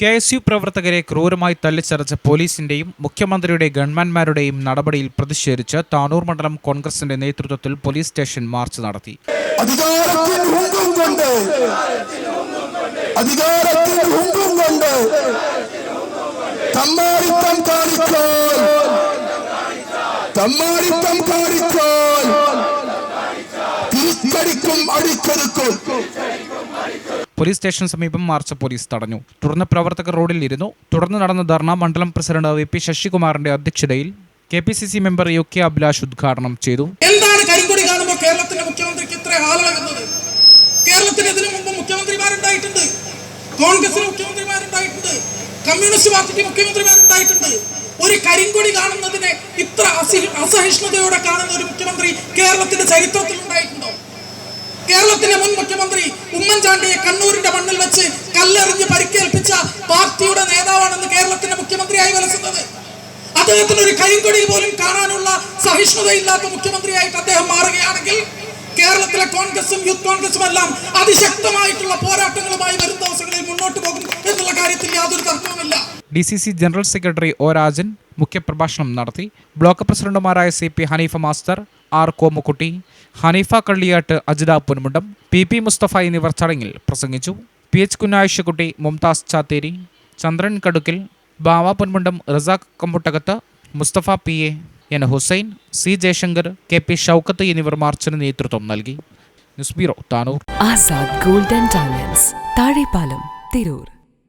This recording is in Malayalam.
കെ എസ് യു പ്രവർത്തകരെ ക്രൂരമായി തല്ലിച്ചറച്ച പോലീസിന്റെയും മുഖ്യമന്ത്രിയുടെ ഗവൺമെന്റ്മാരുടെയും നടപടിയിൽ പ്രതിഷേധിച്ച് താനൂർ മണ്ഡലം കോൺഗ്രസിന്റെ നേതൃത്വത്തിൽ പോലീസ് സ്റ്റേഷൻ മാർച്ച് നടത്തി. കാണിക്കാൻ ഹുങ്കും തിരിച്ചടിക്കും അടിച്ചെടുക്കും പോലീസ് സ്റ്റേഷന് സമീപം മാർച്ച് പോലീസ് തടഞ്ഞു. തുടർന്ന് പ്രവർത്തകർ റോഡിൽ ഇരുന്നു. തുടർന്ന് നടന്ന ധർണ മണ്ഡലം പ്രസിഡന്റ് വി പി ശശികുമാറിന്റെ അധ്യക്ഷതയിൽ K P C C member U K Abhilash ഉദ്ഘാടനം ചെയ്തു. എന്താണ് കരിങ്കൊടി കാണുമ്പോൾ കേരളത്തിന്റെ മുഖ്യമന്ത്രിക്ക് ഇത്ര ആളകുന്നത് കേരളത്തിന് ഇതിനു മുമ്പ് മുഖ്യമന്ത്രിമാരുണ്ടായിട്ടുണ്ട്. കോൺഗ്രസിന് മുഖ്യമന്ത്രിമാരുണ്ടായിട്ടുണ്ട്. കമ്മ്യൂണിസ്റ്റ് പാർട്ടിക്ക് മുഖ്യമന്ത്രിമാരുണ്ടായിട്ടുണ്ട്. ഒരു കരിങ്കൊടി കാണുന്നതിനെ ഇത്ര അസഹിഷ്ണുതയോടെ കാണുന്ന ഒരു മുഖ്യമന്ത്രി കേരളത്തിന്റെ ചരിത്രത്തിൽ കേരളത്തിന്റെ മുൻ മുഖ്യമന്ത്രി ഉമ്മൻചാണ്ടിയെ കണ്ണൂരിന്റെ മണ്ണിൽ വെച്ച് കല്ലെറിഞ്ഞ് പരിക്കേൽപ്പിച്ച പാർട്ടിയുടെ നേതാവാണെന്ന് കേരളത്തിന്റെ മുഖ്യമന്ത്രിയായി വലസുന്നത്. അദ്ദേഹത്തിന് ഒരു കൈകൊടിയിൽ പോലും കാണാനുള്ള സഹിഷ്ണുതയില്ലാത്ത മുഖ്യമന്ത്രിയായിട്ട് അദ്ദേഹം മാറുകയാണെങ്കിൽ കേരളത്തിലെ കോൺഗ്രസും യൂത്ത് കോൺഗ്രസും എല്ലാം അതിശക്തമായിട്ടുള്ള പോരാട്ടങ്ങളുമായി വരും ദിവസങ്ങളിൽ മുന്നോട്ട് പോകും എന്നുള്ള കാര്യത്തിൽ യാതൊരു തർക്കവുമില്ല. D C C general secretary O Rajan മുഖ്യപ്രഭാഷണം നടത്തി. ബ്ലോക്ക് പ്രസിഡന്റുമാരായ C P Hanifa master R Komukutty Hanifa Kalliyat Ajitha Ponmundam P P Mustafa എന്നിവർ ചടങ്ങിൽ പ്രസംഗിച്ചു. P H Kunnayishakutty Mumtaz Chatheri Chandran Kadukkil Bava Ponmundam Razak Kambuttakath Mustafa P A N Hussain C Jayashankar K P Shoukath എന്നിവർ മാർച്ചിന് നേതൃത്വം നൽകി. News bureau Tanur. Azad golden diamonds Thazhepalam Tirur.